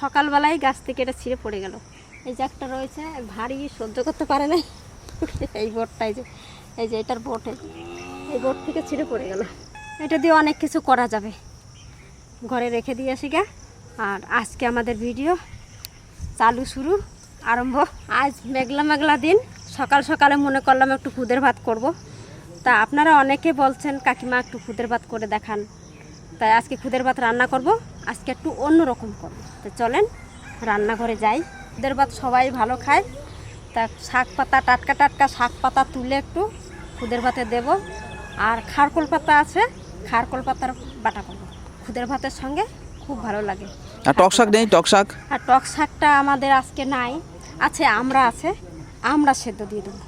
সকালবেলায় গাছ থেকে এটা ছিঁড়ে পড়ে গেল। এই যে একটা রয়েছে, ভারী, সহ্য করতে পারে নাই। এই বোটটাই যে, এই যে এটার বোটে এই বোট থেকে ছিঁড়ে পড়ে গেল। এটা দিয়ে অনেক কিছু করা যাবে। ঘরে রেখে দিয়ে আসি গা। আর আজকে আমাদের ভিডিও চালু শুরু, আরম্ভ। আজ মেঘলা মেঘলা দিন। সকাল সকালে মনে করলাম একটু খুদের ভাত করব। তা আপনারা অনেকে বলছেন, কাকিমা একটু খুদের ভাত করে দেখান। তাই আজকে খুদের ভাত রান্না করব। আজকে একটু অন্য রকম করব তো চলেন রান্নাঘরে যাই। খুদের ভাত সবাই ভালো খায়। তা শাক পাতা টাটকা টাটকা শাক পাতা তুলে একটু খুদের ভাতে দেব। আর খারকোল পাতা আছে খারকোল পাতার বাটা করব। খুদের ভাতের সঙ্গে খুব ভালো লাগে। আর টক শাক নেই? টক শাক? আর টক শাকটা আমাদের আজকে নাই। আছে আমরা আছে। আমরা সেদ্ধ দিয়ে দেবো।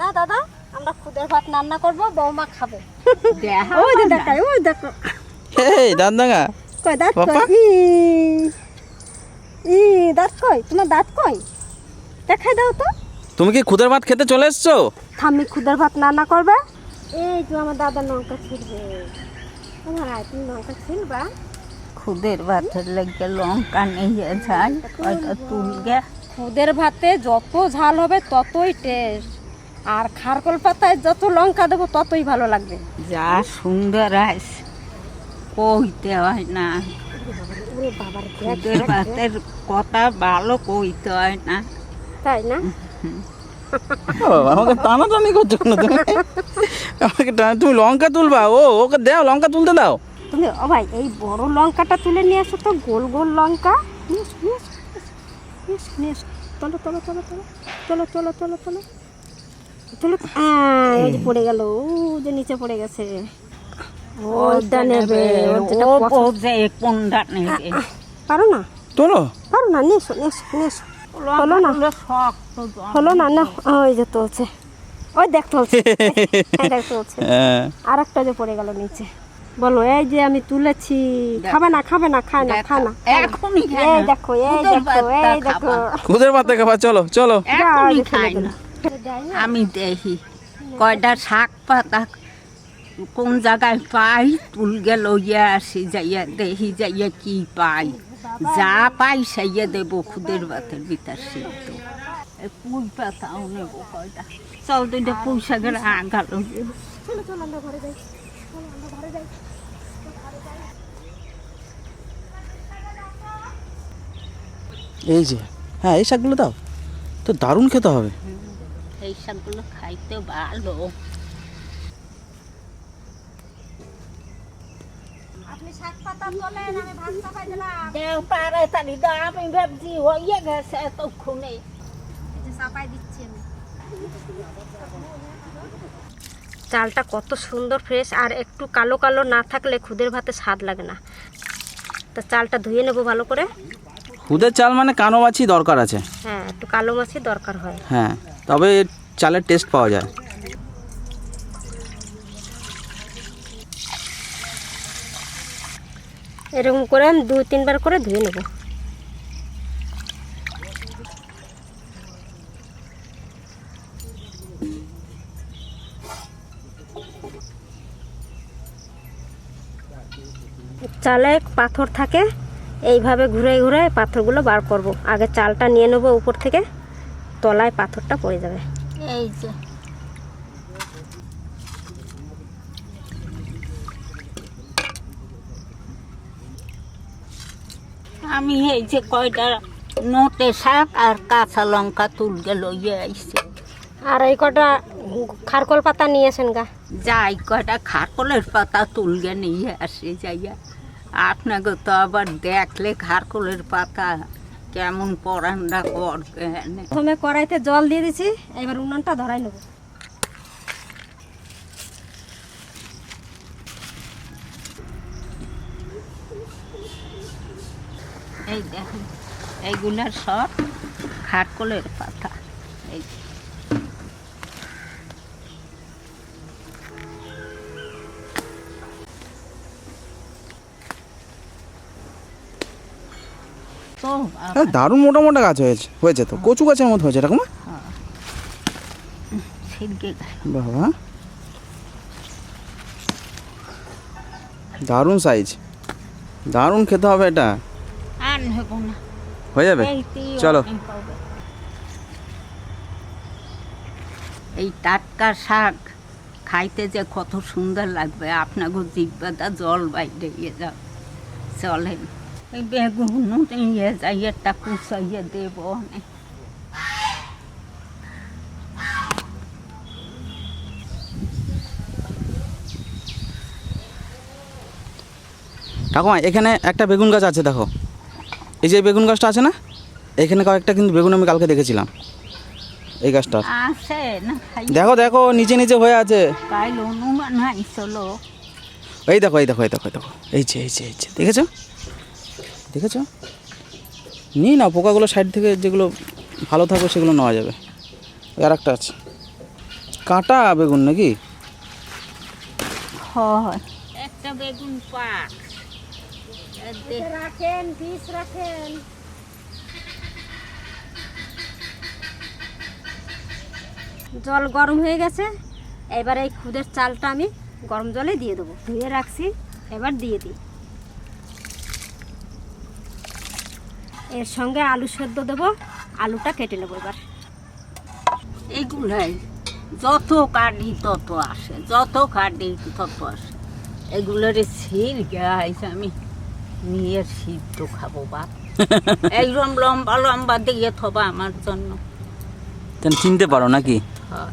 না দাদা। আমরা খুদের ভাত রান্না করব বৌমা খাবে। ওই যে ওই দেখো। এই দাঁতদাঙ্গা কই দাঁত কই? ই দাঁত কই? তোমার দাঁত কই? দেখাই দাও তো। তুমি কি খুদের ভাত খেতে চলে এসছো? থাম্মি খুদের ভাত রান্না করবে। এই তো আমার দাদা লঙ্কা ছিড়বে। তোমার আয় তুমি লঙ্কা ছিলবা খুদের ভাতের লেগে লঙ্কা নিয়ে যায় ওইটা তুলগে। খুদের ভাতে যত ঝাল হবে ততই টেস্ট আর খারকোল পাতায় যত লঙ্কা দেবো ততই ভালো লাগবে। যা সুন্দর আস কইতে হয় না। খুদের ভাতের কথা ভালো কইতে হয় না। তাই না? ও, আমাকে টানাটানি করছ না তুমি? আমাকে টানা- তুমি লঙ্কা তুলবা? ও ওকে দাও লঙ্কা তুলতে দাও। তুমি ও ভাই এই বড় লঙ্কাটা তুলে নিয়ে আসো তো গোল গোল লঙ্কা। নিয়ে এসো, নিয়ে এসো। চলো চলো চলো চলো চলো চলো চলো চলো চলো আহ, ওই যে পড়ে গেল ও যে নিচে পড়ে গেছে। ওইটা নেবে ও পছন্দ- বোঝে কোনটা নেবে। পারো না? তোলো। পারো না? হলো না। হলো না না। ওই যে তুলছে। ওই দেখ তুলছে। এই দেখ তুলছে। হ্যাঁ। আর একটা যে পড়ে গেল নিচে। বলো এই যে আমি তুলেছি। খাবে না খাবে না খায় না খায় না। এখনই এই দেখো এই দেখো এই দেখো। খুদের খাবা চলো চলো। এখনই না। আমি দেখি কয়টা শাক পাতা কোন জায়গায় পাই তুলগে লইয়া আসি যাইয়া দেখি যাইয়া কি পাই। যা পাই সাইয়া দেব খুদের বাতের ভিতর সিদ্ধ। পাতাও নেব কয়টা। চল দুইটা শাকের এই যে হ্যাঁ এই শাকগুলো দাও। তো দারুণ খেতে হবে। এই শাকগুলো খাইতে ভালো। দেও আমি ভাবছি গেছে এতক্ষণে। চাপাই দিচ্ছি আমি। চালটা কত সুন্দর ফ্রেশ আর একটু কালো কালো না থাকলে খুদের ভাতে স্বাদ লাগে না। তো চালটা ধুয়ে নেব ভালো করে। খুদের চাল মানে কালো মাছি দরকার আছে। হ্যাঁ একটু কালো মাছই দরকার হয়। হ্যাঁ তবে চালের টেস্ট পাওয়া যায়। এরকম করে আমি দুই তিনবার করে ধুয়ে নেব। চালে পাথর থাকে, এইভাবে ঘুরে ঘুরে পাথরগুলো বার করব। আগে চালটা নিয়ে নেব উপর থেকে, তলায় পাথরটা পড়ে যাবে। এই আমি এই যে কয়টা নোটে শাক আর কাঁচা লঙ্কা তুলগে লইয়ে আইছি। আর এই কটা খারকল পাতা নিয়েছেন গা। যাই কয়টা খারকলের পাতা তুলগে নিয়ে আসি যাইয়া। আপনাকে তো আবার দেখলে খারকলের পাতা কেমন পড়ানটা করবে এনে। প্রথমে কড়াইতে জল দিয়ে দিছি এবার উনুনটা ধরাই নেব এই দেখুন এইগুলার সব খাটকলের পাতা দারুণ মোটা মোটা গাছ হয়েছে হয়েছে তো। কচু গাছের মতো হয়েছে এরকম বাবা। দারুণ সাইজ দারুণ খেতে হবে এটা। হয়ে যাবে? চলো। এই টাটকা শাক খাইতে যে কত সুন্দর লাগবে। আপনাকে জিব্বাটা জল বাইরে যাও। চলেন। বেগুন নিয়ে যাই একটা কুচাইয়ে দেবো অনেক ঠাকুমা এখানে একটা বেগুন গাছ আছে দেখো। এই যে বেগুন গাছটা আছে না এখানে কয়েকটা কিন্তু বেগুন আমি কালকে দেখেছিলাম এই গাছটা দেখো দেখো নিচে নিচে হয়ে আছে। এই দেখো এই দেখো এই দেখো দেখো এই যে এই যে এই যে দেখেছ? দেখেছ? নিই না পোকাগুলো সাইড থেকে যেগুলো ভালো থাকবে সেগুলো নেওয়া যাবে। আর একটা আছে। কাঁটা বেগুন নাকি? হয় একটা বেগুন পাক। রাখেন পিস রাখেন। জল গরম হয়ে গেছে। এবার এই খুদের চালটা আমি গরম জলে দিয়ে দেবো। ধুয়ে রাখছি এবার দিয়ে দিই। এর সঙ্গে আলু সেদ্ধ দেবো আলুটা কেটে নেব এবার। এগুলাই যত কাটি তত আসে যত কাটি তত আসে। এগুলোর শির গাইছে আমি নিয়ে সিদ্ধ খাব বাপ এইরকম লম্বা লম্বা দিয়ে থবা আমার জন্য। চিনতে পারো নাকি? হয়।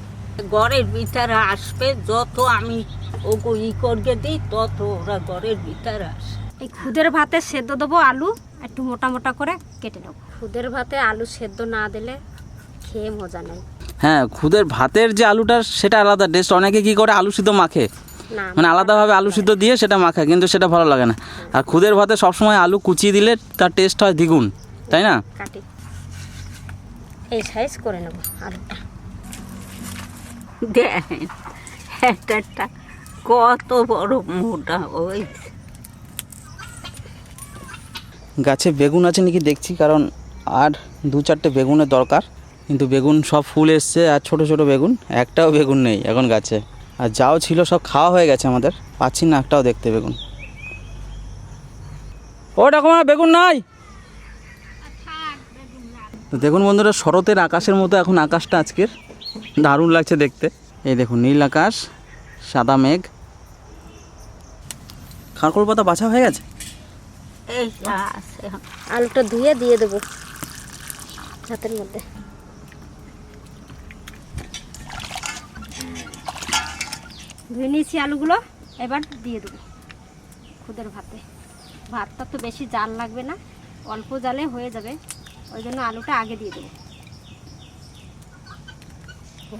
ঘরের ভিতরে আসবে যত আমি ওগো ই করে দিই তত ওরা ঘরের ভিতরে আসে। এই খুদের ভাতে সেদ্ধ দেবো আলু একটু মোটা মোটা করে কেটে নেব। খুদের ভাতে আলু সেদ্ধ না দিলে খেয়ে মজা নেই। হ্যাঁ খুদের ভাতের যে আলুটা সেটা আলাদা। টেস্ট অনেকে কি করে? আলু সিদ্ধ মাখে। মানে আলাদাভাবে আলু সিদ্ধ দিয়ে সেটা মাখা কিন্তু সেটা ভালো লাগে না। আর খুদের ভাতে সবসময় আলু কুচিয়ে দিলে তার টেস্ট হয় দ্বিগুণ তাই না? এই সাইজ করে নেব আলুটা। একটা একটা কত বড় মোটা ওই গাছে বেগুন আছে নাকি দেখছি, কারণ আর দু চারটে বেগুনের দরকার। কিন্তু বেগুন সব ফুল এসছে, আর ছোট ছোট বেগুন, একটাও বেগুন নেই এখন গাছে। আর যাও ছিল, সব খাওয়া হয়ে গেছে আমাদের। পাচ্ছি না একটাও দেখতে বেগুন। ও ঠাকুমা, বেগুন নাই? তো দেখুন বন্ধুরা, শরতের আকাশের মতো এখন আকাশটা আজকের। দারুণ লাগছে দেখতে। এই দেখুন, নীল আকাশ, সাদা মেঘ। খারকোল পাতা বাছা হয়ে গেছে? এই আলুটা ধুয়ে দিয়ে দেবো ভাতের মধ্যে। ধুয়ে নিয়েছি আলুগুলো এবার দিয়ে দেবো খুদের ভাতে। ভাতটা তো বেশি জাল লাগবে না অল্প জালে হয়ে যাবে ওই জন্য আলুটা আগে দিয়ে দেবো।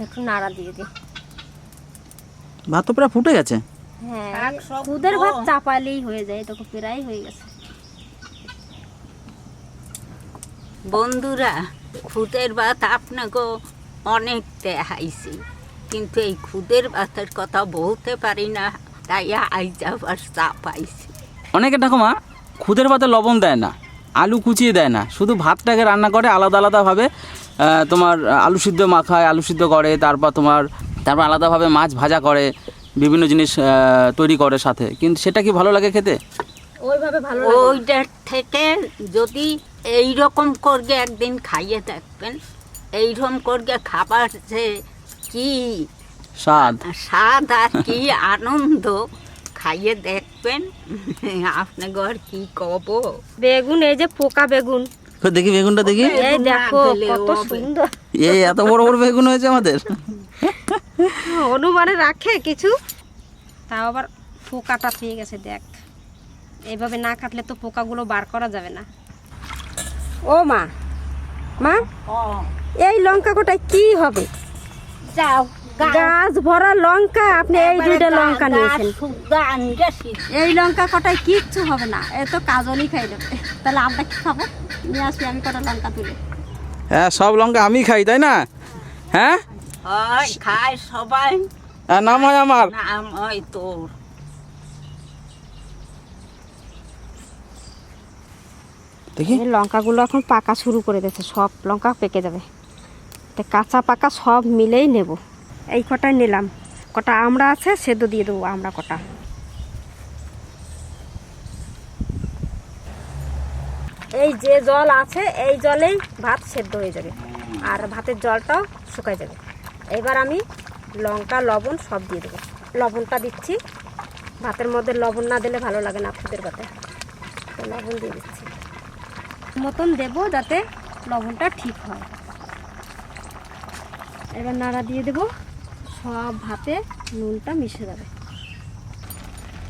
একটু নাড়া দিয়ে দিই। ভাত তো প্রায় ফুটে গেছে। হ্যাঁ খুদের ভাত চাপালেই হয়ে যায় তো প্রায় হয়ে গেছে। বন্ধুরা খুদের ভাত আপনাকে অনেক দেখাইছি কিন্তু এই খুদের ভাতের কথা বলতে পারি না তাই আইজ আবার চা পাইছি অনেকে ঠাকুমা খুদের ভাতে লবণ দেয় না আলু কুচিয়ে দেয় না শুধু ভাতটাকে রান্না করে আলাদা আলাদাভাবে তোমার আলু সিদ্ধ মাখায় আলু সিদ্ধ করে তারপর তোমার তারপর আলাদাভাবে মাছ ভাজা করে বিভিন্ন জিনিস তৈরি করে সাথে। কিন্তু সেটা কি ভালো লাগে খেতে? ওইভাবে ভালো লাগে ওইটার থেকে যদি এই রকম করগে একদিন খাইয়ে দেখবেন। এইরকম করগে খাবার যে কি স্বাদ। স্বাদ আর কি আনন্দ খাইয়ে দেখবেন। আপনি ঘর কি কব? বেগুন এই যে পোকা বেগুন। দেখি বেগুনটা দেখি। এই দেখো কত সুন্দর। এই এত বড় বড় বেগুন হয়েছে আমাদের। অনুমানে রাখে কিছু। তাও আবার পোকাটা পেয়ে গেছে দেখ। এইভাবে না কাটলে তো পোকাগুলো বার করা যাবে না। ও মা। মা এই লঙ্কা কোটায় কি হবে? যাও গাছ ভরা লঙ্কা আপনি এই দুইটা লঙ্কা নিয়েছেন। এই লঙ্কা কটায় কিচ্ছু হবে না এ তো কাজলই খাই দেবে। তাহলে আমরা কি খাব? নিয়ে আসি আমি কটা লঙ্কা তুলে। হ্যাঁ সব লঙ্কা আমি খাই তাই না? হ্যাঁ খায় সবাই। আর নাম হয় আমার? নাম হয় তোর। দেখি। লঙ্কাগুলো এখন পাকা শুরু করে দিয়েছে, সব লঙ্কা পেকে যাবে। তা কাঁচা পাকা সব মিলেই নেব। এই কটাই নিলাম। কটা আমরা আছে, সেদ্ধ দিয়ে দেবো আমরা কটা। এই যে জল আছে, এই জলেই ভাত সেদ্ধ হয়ে যাবে। আর ভাতের জলটাও শুকাই যাবে। এবার আমি লঙ্কা, লবণ সব দিয়ে দেবো। লবণটা দিচ্ছি। ভাতের মধ্যে লবণ না দিলে ভালো লাগে না ফুটের কথা লবণ দিয়ে দিচ্ছি। মতন দেবো যাতে লবণটা ঠিক হয়। এবার নাড়া দিয়ে দেবো। সব ভাতে নুনটা মিশে যাবে।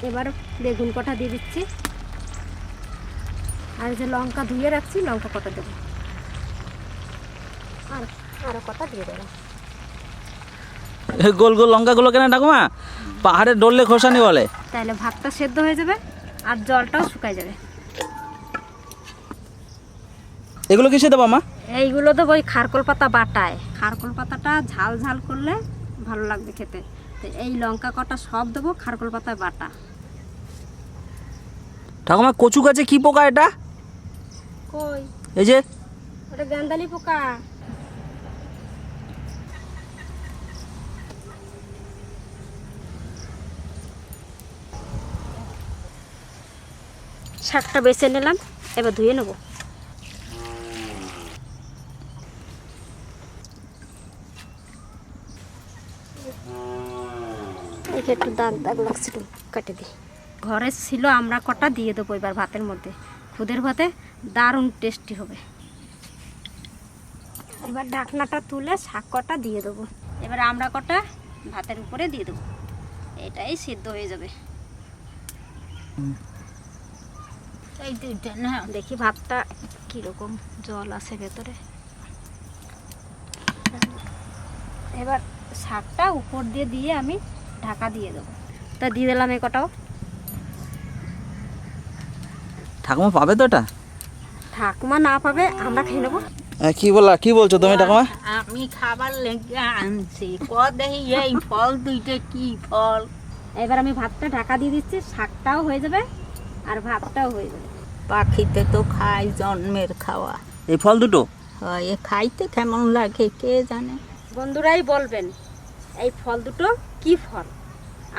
এবার বেগুন কটা দিয়ে দিচ্ছি। আর যে লঙ্কা ধুয়ে রাখছি লঙ্কা কটা দেবো। আর আরও কটা দিয়ে দেবো। গোল গোল লঙ্কাগুলো কেন ঠাকুমা পাহাড়ে ডললে খোসানি বলে। তাহলে ভাতটা সেদ্ধ হয়ে যাবে আর জলটাও শুকায় যাবে। এগুলো কিসে দেবো মা? এইগুলো তো ওই খারকল পাতা বাটায়। খারকল পাতাটা ঝাল ঝাল করলে ভালো লাগবে খেতে। তো এই লঙ্কা কটা সব দেবো খারকল পাতায় বাটা। ঠাকুমা কচু গাছে কি পোকা এটা? কই? এই যে। ওটা গান্দালি পোকা। শাকটা বেছে নিলাম এবার ধুয়ে নেব। একে একটু দাগ দাগ লাগছে একটু কেটে দিই ঘরে ছিল, আমরা কটা দিয়ে দেবো এবার ভাতের মধ্যে। খুদের ভাতে দারুণ টেস্টি হবে। এবার ঢাকনাটা তুলে শাক কটা দিয়ে দেবো। এবার আমরা কটা ভাতের উপরে দিয়ে দেবো। এটাই সিদ্ধ হয়ে যাবে। এই না, দেখি ভাতটা কীরকম জল আছে ভেতরে। এবার শাকটা উপর দিয়ে দিয়ে আমি ঢাকা দিয়ে দেবো। তা দিয়ে দিলাম এই কটাও। ঠাকুমা পাবে তো এটা? ঠাকুমা না পাবে আমরা খেয়ে নেব। কি বলা কি বলছো তুমি ঠাকুমা? আমি খাবার লেগে আনছি। কদেহি এই ফল দুইটা কি ফল? এবার আমি ভাতটা ঢাকা দিয়ে দিচ্ছি শাকটাও হয়ে যাবে আর ভাতটাও হয়ে যাবে। পাখিতে তো খায় জন্মের খাওয়া। এই ফল দুটো? হয় এ খাইতে কেমন লাগে কে জানে? বন্ধুরাই বলবেন এই ফল দুটো কি ফল?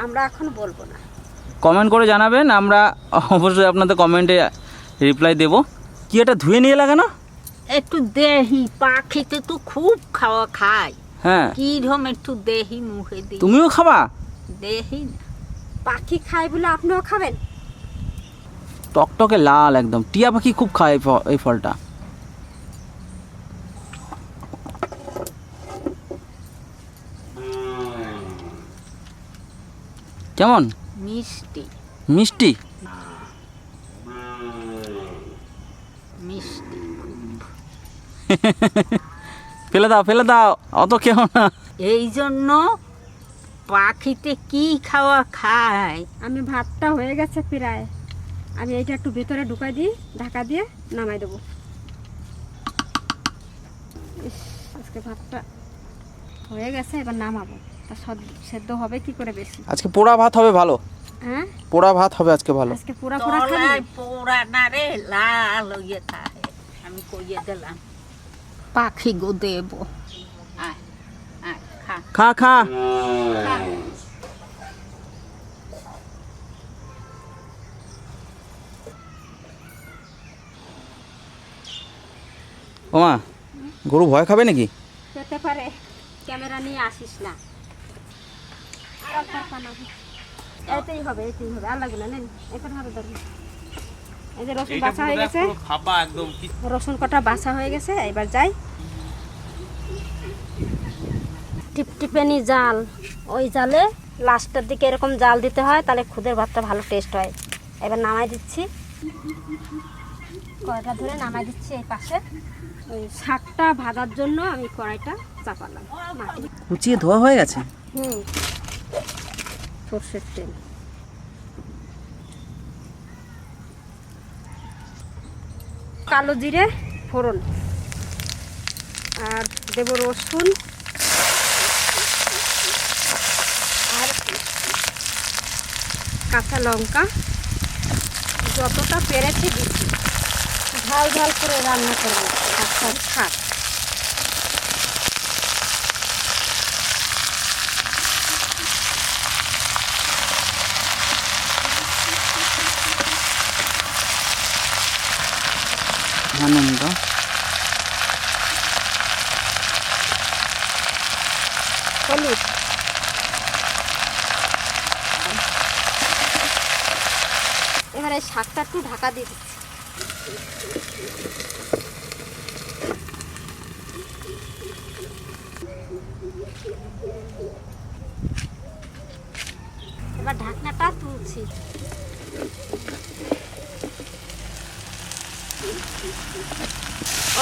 আমরা এখন বলব না। কমেন্ট করে জানাবেন আমরা অবশ্যই আপনাদের কমেন্টে রিপ্লাই দেব। কি এটা ধুয়ে নিয়ে লাগে না? একটু দেহি পাখিতে তো খুব খাওয়া খায়। হ্যাঁ। কিরম একটু দেহি মুখে দি তুমিও খাবা? দেহি পাখি খায় বলে আপনিও খাবেন? টকটকে লাল একদম। টিয়া পাখি খুব খায় এই ফলটা। কেমন? মিষ্টি। মিষ্টি? মিষ্টি। ফেলে দাও ফেলে দাও অত কেউ না। এই জন্য পাখিতে কি খাওয়া খায়? আমি ভাতটা হয়ে গেছে প্রায়। আমি এইটা একটু ভেতরে ঢুকাই দিই ঢাকা দিয়ে নামাই দেবো। ইস, আজকে ভাতটা হয়ে গেছে এবার নামাবো। তা সেদ্ধ হবে কি করে বেশি? আজকে পোড়া ভাত হবে ভালো। হ্যাঁ? পোড়া ভাত হবে আজকে ভালো। আজকে পুরা পুরা খাবি? পোড়া না রে লাল হয়ে থাকে। আমি কইয়ে দিলাম পাখি গো দেব। আয় আয় খা। খা ওমা গরু ভয় খাবে নাকি? পেতে পারে ক্যামেরা নিয়ে আসিস না। এতেই হবে এতেই হবে। আর লাগবে না নেন এখন হবে ধরুন। এই যে রসুন বাছা হয়ে গেছে। রসুন কটা বাছা হয়ে গেছে এবার যাই। টিপটিপেনি জাল। ওই জালে লাস্টের দিকে এরকম জাল দিতে হয় তাহলে খুদের ভাতটা ভালো টেস্ট হয়। এবার নামাই দিচ্ছি। কড়াইটা ধরে নামাই দিচ্ছি এই পাশে। ওই শাকটা ভাজার জন্য আমি কড়াইটা চাপালাম। কুচিয়ে ধোয়া হয়ে গেছে? হুম। সর্ষের তেল। কালো জিরে, ফোড়ন। আর দেব রসুন। আর কাঁচা লঙ্কা। যতটা পেরেছি দিচ্ছি। ঝাল ঝাল করে রান্না করব। আনন্দ। হলুদ এবারে শাকটা একটু ঢাকা দিয়ে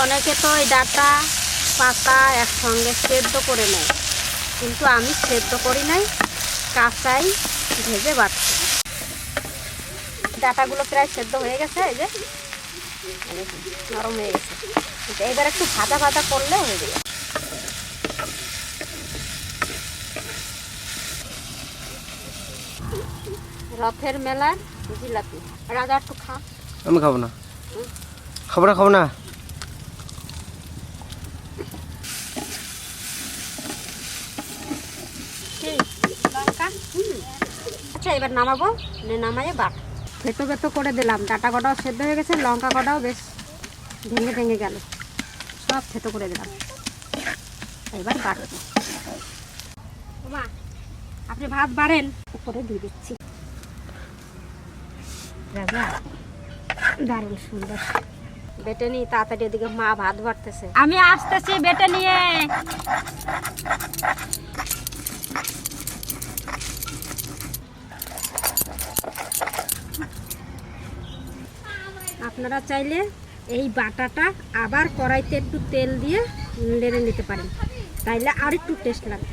অনেকে তো এই ডাটা পাতা একসঙ্গে সেদ্ধ করে নেয়। কিন্তু আমি সেদ্ধ করি নাই কাঁচাই ভেজে বাড়ছি ডাটাগুলো প্রায় সেদ্ধ হয়ে গেছে এই যে। নরম হয়ে গেছে। এবার একটু ভাজা ভাজা করলে হয়ে যাবে। রথের মেলার জিলাপি। রাজা একটু খা। আমি খাব না। খাব না? খাব না আচ্ছা এবার নামাবো। নে নামাইয়ে বাট ভেটো ভেটো করে দিলাম। ডাটা কটাও সেদ্ধ হয়ে গেছে, লঙ্কা কটাও বেশ ভেঙে ভেঙে গেল। সব থেতো করে দিলাম। এবার বাটবো মা আপনি ভাত বাড়েন। উপরে দিয়ে দিচ্ছি। রাজা দারুণ সুন্দর। বেটে নি তাড়াতাড়ি এদিকে মা ভাত বাড়তেছে আমি আসতেছি বেটে নিয়ে। আপনারা চাইলে এই বাটাটা আবার কড়াইতে একটু তেল দিয়ে নেড়ে নিতে পারেন। তাইলে আর একটু টেস্ট লাগবে।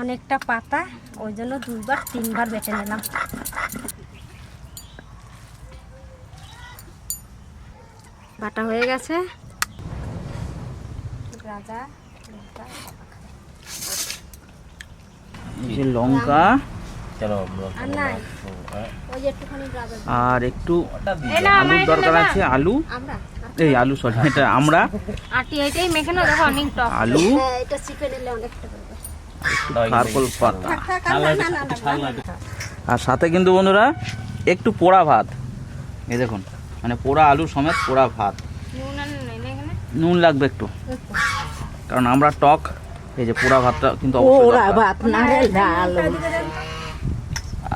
অনেকটা পাতা ওই জন্য দুইবার তিনবার বেটে নিলাম। বাটা হয়ে গেছে। রাজা লঙ্কা। এই যে লঙ্কা আর একটু আলুর দরকার আছে আলু? এই আলু সরি এটা আমরা। আটি এটাই মেখে না দেখো অনেক টক। আলু। হ্যাঁ, এটা চিপে নিলে অনেকটা কারকল পাতা আর সাথে কিন্তু বন্ধুরা একটু পোড়া ভাত এই দেখুন মানে পোড়া আলু সমেত পোড়া ভাত নুন লাগবে একটু কারণ আমরা টক এই যে পোড়া ভাতটা কিন্তু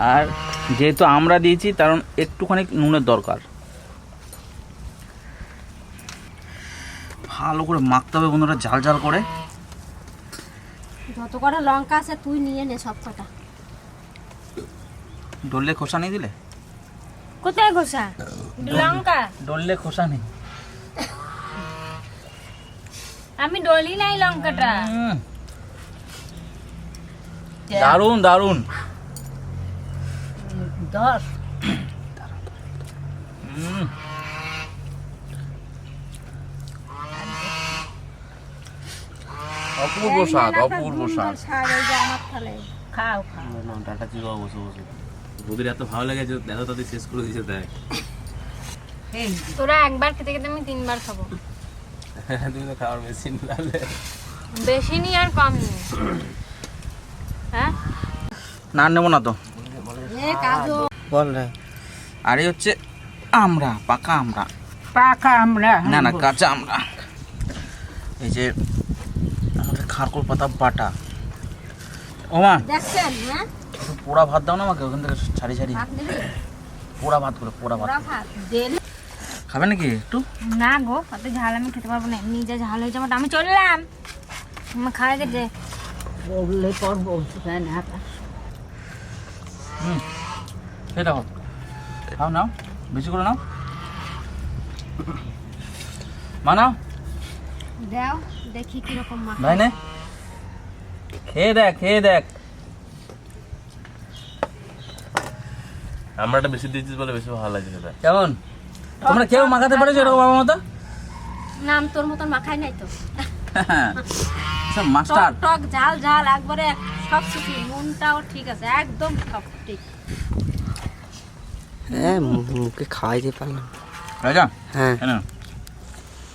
আর যেহেতু আমরা দিয়েছি কারণ একটুখানি নুনের দরকার ভালো করে মাখতে হবে বন্ধুরা ঝাল ঝাল করে যত কটা লঙ্কা আছে তুই নিয়ে নে সব কটা। ডললে খোসা নেই দিলে? কোথায় ঘষা লঙ্কা? ডললে খোসা নেই। আমি ডলি নাই লঙ্কাটা। হুম। দারুণ দারুণ। দশ। অপূর্ব স্বাদ অপূর্ব স্বাদ। খাও খাও। ডাটা চিবাও বসে বসে। বৌদির এত ভালো লেগেছে এত তাদের শেষ করে দিয়েছে দেখ। তোরা একবার খেতে খেতে আমি তিনবার খাব। তুমি তো খাওয়ার মেশিন বেশি নি আর কম নি। হ্যাঁ? না নেব না তো। বল রে। আর হচ্ছে আমরা পাকা আমরা। পাকা আমরা। না না কাঁচা আমরা। এই যে খারকোল পাতা বাটা। ওমা দেখছেন হ্যাঁ? একটু পোড়া ভাত দাও না আমাকে ওখান থেকে ছাড়ি ছাড়ি পোড়া ভাত করে পোড়া ভাত। খাবে নাকি একটু? না গো অত ঝাল আমি খেতে পারব না এমনি যে ঝাল হয়েছে আমার আমি চললাম। আমার খাওয়া গেছে। বললে পর বলছে না। হুম এই দেখো খাও নাও বেশি করে নাও। মা নাও। দাও। দেখি কীরকম মা ভাই নে। খেয়ে দেখ খেয়ে দেখ। আমরাটা বেশি দিয়েছিস বলে বেশি ভালো লাগছে খেতে। কেমন? তোমরা কেউ মাখাতে পারো এরকম বাবা মতো? নাম তোর মতন মাখাই নাই তো। সব মাস্টার। টক টক ঝাল ঝাল একবারে সব কিছু। নুনটাও ঠিক আছে একদম সব ঠিক। হ্যাঁ মুখে খাওয়াইতে পারলাম। রাজা হ্যাঁ।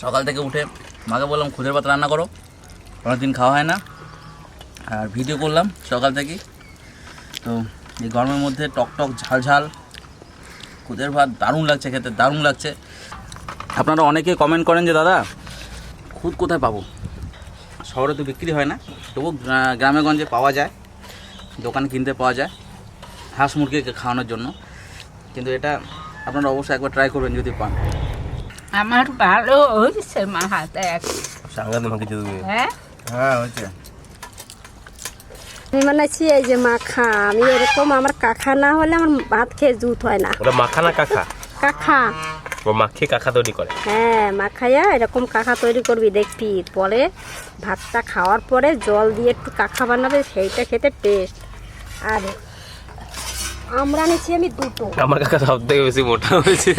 সকাল থেকে উঠে মাকে বললাম, খুদের ভাত রান্না করো। অনেকদিন খাওয়া হয় না। আর ভিডিও করলাম সকাল থেকেই। তো এই গরমের মধ্যে টক টক, ঝাল ঝাল, খুদের ভাত দারুণ লাগছে খেতে, দারুণ লাগছে। আপনারা অনেকে কমেন্ট করেন যে, দাদা, খুদ কোথায় পাবো? শহরে তো বিক্রি হয় না তবু গ্রা- গ্রামে গঞ্জে পাওয়া যায়, দোকানে কিনতে পাওয়া যায়, হাঁস মুরগিকে খাওয়ানোর জন্য। কিন্তু এটা আপনারা অবশ্যই একবার ট্রাই করবেন যদি পান। আমার ভালো হয়েছে মাহা দেখ। সাংঘাতে মাকে তুমি হ্যাঁ? হ্যাঁ হচ্ছে আমি বানাইছি এই যে মাখা। আমি এরকম আমার কাখা না হলে আমার ভাত খেয়ে জুত হয় না। ওটা মাখা না কাকা কাখা। ও মাখিয়ে কাকা তৈরি করে? হ্যাঁ মাখাইয়া এরকম কাকা তৈরি করবি দেখবি। পরে ভাতটা খাওয়ার পরে জল দিয়ে একটু কাকা বানাবে সেইটা খেতে টেস্ট আর আমরা নিচ্ছি আমি দুটো। আমার কাকা সব থেকে বেশি মোটা হয়েছে।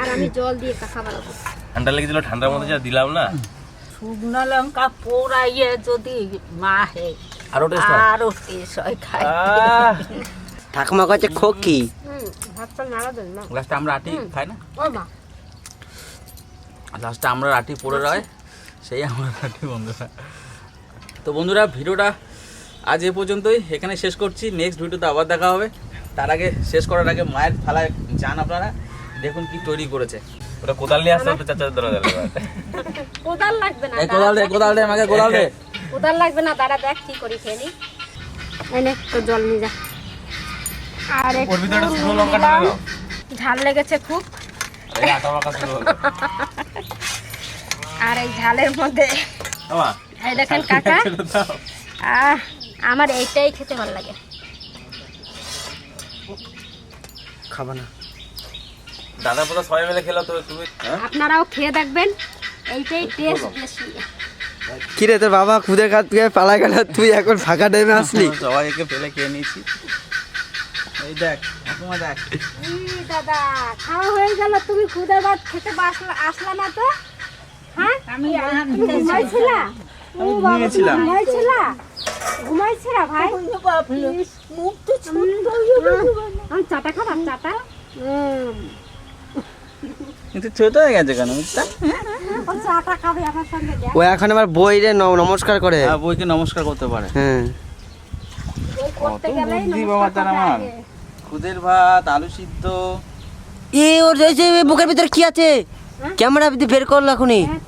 আর আমি জল দিয়ে কাকা বানাবো। ঠান্ডা লেগেছিল ঠান্ডার মধ্যে যা দিলাম না। শুকনো লঙ্কা পোড়াইয়ে যদি মাহে আরও টেস্ট হয় আরও টেস্ট হয় খাই ঠাকুমা কাছে খোকি। ভাতটা নাড়া দেন না। লাস্টে আমরা আটি খাই না? ও মা। লাস্টে আমরা আটি পড়ে রয় সেই আমরা আটি বন্ধুরা তো বন্ধুরা ভিডিওটা আজ এ পর্যন্তই। এখানে শেষ করছি। নেক্সট ভিডিওতে আবার দেখা হবে। তার আগে শেষ করার আগে মায়ের থালায় যান আপনারা। দেখুন কি তৈরি করেছে। ওটা কোদাল নিয়ে আসতে চাচা ধরা যাবে কোদাল লাগবে না এই কোদাল দে কোদাল দে আমাকে কোদাল দে। কোদাল লাগবে না দাঁড়া দেখ কি করি খেয়ে নি। এনে তো জল নিয়ে যা। আর একটু ওর ভিতরে শুকনো লঙ্কা দিলাম। ঝাল লেগেছে খুব। এই আটা মাখা শুরু হলো। আর এই ঝালের মধ্যে আমা এই দেখেন কাকা। আহ আমার এইটাই খেতে ভালো লাগে। খাব না। দাদা পুরো সবাই মিলে খেলো তো তুমি হ্যাঁ? আপনারাও খেয়ে দেখবেন এইটাই টেস্ট বেশি। কি রে তোর বাবা খুদের কাছ থেকে পালা গেল তুই এখন ফাঁকা টাইমে আসলি? সবাই একে ফেলে খেয়ে নিয়েছি। এই দেখ ঠাকুমা দেখ। দাদা খাওয়া হয়ে গেল তুমি খুদের ভাত খেতে বাসলা আসলা না তো? হ্যাঁ? আমি ঘুমাইছিলা? বাবা, ঘুমিয়েছিলাম। ঘুমাইছিলা? ঘুমাইছিলা ভাই? মুখ তো আমি চাটা খাবা চাটা। কিন্তু ছোট হয়ে গেছে কেন ও চাটা আমার সঙ্গে দেখ। ও এখন আবার বই রে নমস্কার করে। হ্যাঁ, বইকে নমস্কার করতে পারে। হ্যাঁ। আমার। খুদের ভাত আলু সিদ্ধ। এ ওর যে বুকের ভিতরে কি আছে? ক্যামেরা বের করল এখনই। হ্যাঁ